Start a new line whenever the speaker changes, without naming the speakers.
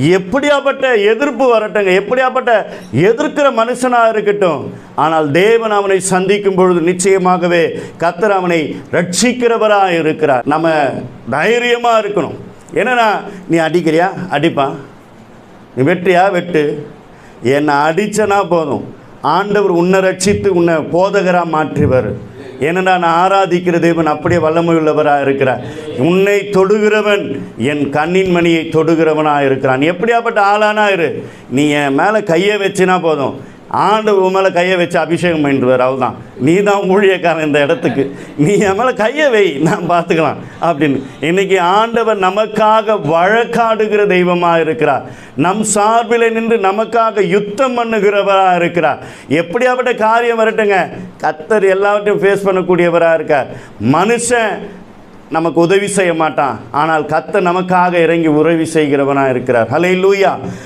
எப்படியாப்பட்ட எதிர்ப்பு வரட்டுங்க எப்படியாப்பட்ட எதிர்க்கிற மனுஷனாக இருக்கட்டும். ஆனால் தேவன் அவனை சந்திக்கும் பொழுது நிச்சயமாகவே கத்தர் அவனை ரட்சிக்கிறவராக இருக்கிறார். நம்ம தைரியமாக இருக்கணும். என்னன்னா நீ அடிக்கிறியா? அடிப்பா. நீ வெற்றியா வெட்டு. என்னை அடித்தனா போதும். ஆண்டவர் உன்னை ரட்சித்து உன்னை போதகராக மாற்றிவர். ஏனென்றா நான் ஆராதிக்கிற தேவன் அப்படியே வல்லமை உள்ளவராக இருக்கிறார். உன்னை தொடுகிறவன் என் கண்ணின் மணியை தொடுகிறவனாக இருக்கிறான். எப்படியாப்பட்ட ஆளானா இரு. நீ என் மேலே கையை வச்சுனா போதும். ஆண்டு உன் மேலே கையை வச்சு அபிஷேகம் பண்ணிடுவார் அவள்தான் நீ தான் ஊழியக்காரன் இந்த இடத்துக்கு. நீ என் மேலே கையை வை நான் பார்த்துக்கலாம் அப்படின்னு. இன்றைக்கி ஆண்டவர் நமக்காக வழக்காடுகிற தெய்வமாக இருக்கிறார். நம் சார்பில் நின்று நமக்காக யுத்தம் பண்ணுகிறவராக இருக்கிறார். எப்படியாப்பட்ட காரியம் வரட்டுங்க? கத்தர் எல்லாவற்றையும் ஃபேஸ் பண்ணக்கூடியவராக இருக்கார். மனுஷன் நமக்கு உதவி செய்ய மாட்டான். ஆனால் கத்தர் நமக்காக இறங்கி உதவி செய்கிறவனாக இருக்கிறார். ஹலே லூயா